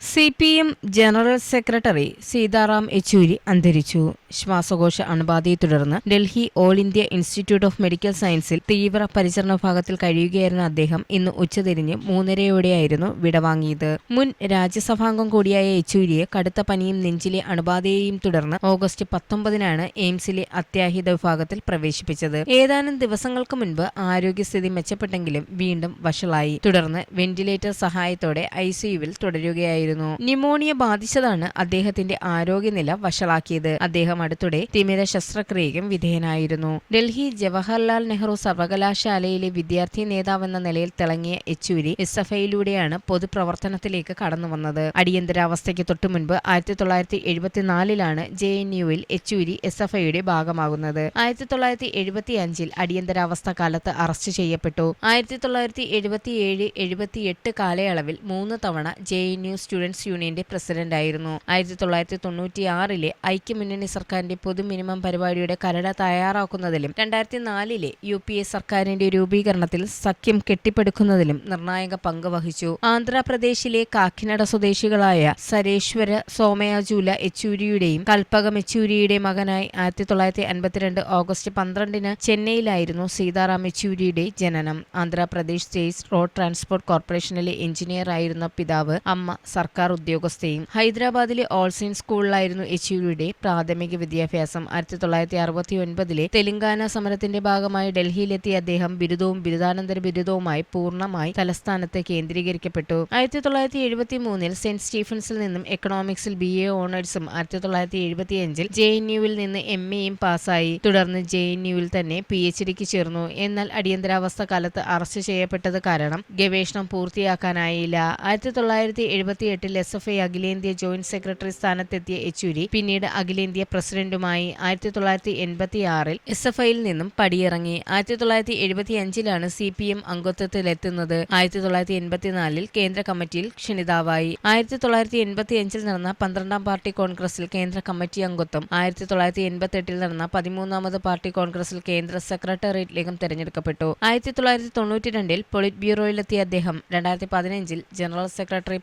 C P M general secretary Sitaram Yechury അന്തരിച്ചു. ശ്വാസകോശ അണുബാധയെ തുടർന്ന് Delhi all India institute of medical സയൻസിൽ തീവ്ര പരിചരണ വിഭാഗത്തിൽ കഴിയുകയായിരുന്ന അദ്ദേഹം. ഇന്ന് ഉച്ചതിരിഞ്ഞ് മൂന്നരയോടെയായിരുന്നു വിടവാങ്ങിയത് മുൻ രാജ്യസഭാംഗം കൂടിയായ യെച്ചൂരിയെ കടുത്ത പനിയും നെഞ്ചിലെ അണുബാധയെയും തുടർന്ന് ഓഗസ്റ്റ് പത്തൊമ്പതിനാണ് എയിംസിലെ അത്യാഹിത വിഭാഗത്തിൽ പ്രവേശിപ്പിച്ചത്. ഏതാനും ദിവസങ്ങൾക്ക് മുൻപ് ആരോഗ്യസ്ഥിതി മെച്ചപ്പെട്ടെങ്കിലും വീണ്ടും വഷളായി. തുടർന്ന് വെന്റിലേറ്റർ സഹായത്തോടെ ഐസിയുവിൽ തുടരുകയായിരുന്നു. ന്യൂമോണിയ ബാധിച്ചതാണ് അദ്ദേഹത്തിന്റെ ആരോഗ്യനില വഷളാക്കിയത്. അദ്ദേഹം അടുത്തിടെ തിമിര ശസ്ത്രക്രിയയ്ക്കും വിധേയനായിരുന്നു. ഡൽഹി ജവഹർലാൽ നെഹ്റു സർവകലാശാലയിലെ വിദ്യാർത്ഥി നേതാവെന്ന നിലയിൽ തിളങ്ങിയ യെച്ചൂരി എസ് എഫ് ഐയിലൂടെയാണ് പൊതുപ്രവർത്തനത്തിലേക്ക് കടന്നു വന്നത് അടിയന്തരാവസ്ഥയ്ക്ക് തൊട്ടുമുൻപ് ആയിരത്തി തൊള്ളായിരത്തി എഴുപത്തിനാലിലാണ് ജെ എൻ യുവിൽ യെച്ചൂരി എസ് എഫ് ഐയുടെ ഭാഗമാകുന്നത്. ആയിരത്തി തൊള്ളായിരത്തി എഴുപത്തി അഞ്ചിൽ അടിയന്തരാവസ്ഥ കാലത്ത് അറസ്റ്റ് ചെയ്യപ്പെട്ടു. ആയിരത്തി തൊള്ളായിരത്തി എഴുപത്തിയേഴ് എഴുപത്തിയെട്ട് കാലയളവിൽ മൂന്ന് തവണ ജെ എൻ യു സ്റ്റുഡൻസ് യൂണിയന്റെ പ്രസിഡന്റായിരുന്നു. ആയിരത്തി തൊള്ളായിരത്തി തൊണ്ണൂറ്റി ആറിലെ ഐക്യമുന്നണി സർക്കാരിന്റെ പൊതു മിനിമം പരിപാടിയുടെ കരട് തയ്യാറാക്കുന്നതിലും രണ്ടായിരത്തി നാലിലെ യു പി എ സർക്കാരിന്റെ രൂപീകരണത്തിൽ സഖ്യം കെട്ടിപ്പടുക്കുന്നതിലും നിർണായക പങ്ക് വഹിച്ചു. ആന്ധ്രാപ്രദേശിലെ കാക്കിനട സ്വദേശികളായ സരേശ്വര സോമയാജൂല യെച്ചൂരിയുടെയും കൽപ്പകം യെച്ചൂരിയുടെ മകനായി ആയിരത്തി തൊള്ളായിരത്തി അൻപത്തിരണ്ട് ഓഗസ്റ്റ് പന്ത്രണ്ടിന് ചെന്നൈയിലായിരുന്നു സീതാറാം യെച്ചൂരിയുടെ ജനനം. ആന്ധ്രാപ്രദേശ് സ്റ്റേറ്റ് റോഡ് ട്രാൻസ്പോർട്ട് കോർപ്പറേഷനിലെ എഞ്ചിനീയർ ആയിരുന്ന പിതാവ് അമ്മ സർക്കാർ ഉദ്യോഗസ്ഥയും ഹൈദരാബാദിലെ ഓൾസൈൻ സ്കൂളിലായിരുന്നു യെച്ചൂരിയുടെ പ്രാഥമിക വിദ്യാഭ്യാസം. ആയിരത്തി തൊള്ളായിരത്തി അറുപത്തി ഒൻപതിലെ തെലങ്കാന സമരത്തിന്റെ ഭാഗമായി ഡൽഹിയിലെത്തിയ അദ്ദേഹം ബിരുദവും ബിരുദാനന്തര ബിരുദവുമായി പൂർണമായി തലസ്ഥാനത്ത് കേന്ദ്രീകരിക്കപ്പെട്ടു. ആയിരത്തി തൊള്ളായിരത്തി എഴുപത്തി മൂന്നിൽ സെന്റ് സ്റ്റീഫൻസിൽ നിന്നും എക്കണോമിക്സിൽ ബി എ ഓണേഴ്സും ആയിരത്തി തൊള്ളായിരത്തി എഴുപത്തിയഞ്ചിൽ ജെ എൻ യുവിൽ നിന്ന് എം എയും പാസ്സായി. തുടർന്ന് ജെ എൻ യുവിൽ തന്നെ പി എച്ച് ഡിക്ക് ചേർന്നു. എന്നാൽ അടിയന്തരാവസ്ഥ കാലത്ത് അറസ്റ്റ് ചെയ്യപ്പെട്ടത് കാരണം ഗവേഷണം പൂർത്തിയാക്കാനായില്ല. ആയിരത്തി തൊള്ളായിരത്തി എഴുപത്തി എട്ടിൽ എസ് എഫ് ഐ അഖിലേന്ത്യാ ജോയിന്റ് സെക്രട്ടറി സ്ഥാനത്തെത്തിയ യെച്ചൂരി പിന്നീട് അഖിലേന്ത്യാ പ്രസിഡന്റുമായി ആയിരത്തി തൊള്ളായിരത്തി എൺപത്തി ആറിൽ എസ് എഫ് ഐയിൽ നിന്നും പടിയിറങ്ങി. ആയിരത്തി തൊള്ളായിരത്തി എഴുപത്തി അഞ്ചിലാണ് സി പി എം അംഗത്വത്തിലെത്തുന്നത്. ആയിരത്തി തൊള്ളായിരത്തി എൺപത്തിനാലിൽ കേന്ദ്ര കമ്മിറ്റിയിൽ ക്ഷണിതാവായി. ആയിരത്തി തൊള്ളായിരത്തി എൺപത്തി അഞ്ചിൽ നടന്ന പന്ത്രണ്ടാം പാർട്ടി കോൺഗ്രസിൽ കേന്ദ്ര കമ്മിറ്റി അംഗത്വം. ആയിരത്തി തൊള്ളായിരത്തി എൺപത്തി എട്ടിൽ നടന്ന പതിമൂന്നാമത് പാർട്ടി കോൺഗ്രസിൽ കേന്ദ്ര സെക്രട്ടേറിയറ്റിലേക്കും തെരഞ്ഞെടുക്കപ്പെട്ടു. ആയിരത്തി തൊള്ളായിരത്തി തൊണ്ണൂറ്റി രണ്ടിൽ പൊളിറ്റ് ബ്യൂറോയിലെത്തിയ അദ്ദേഹം. രണ്ടായിരത്തി പതിനഞ്ചിൽ ജനറൽ സെക്രട്ടറി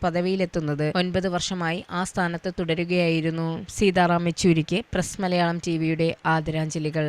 പദവിയിലെത്തുന്നത് ഒൻപത് വർഷമായി ആ സ്ഥാനത്ത് തുടരുകയായിരുന്നു സീതാറാം യെച്ചൂരിക്ക് പ്രസ് മലയാളം ടിവിയുടെ ആദരാഞ്ജലികൾ.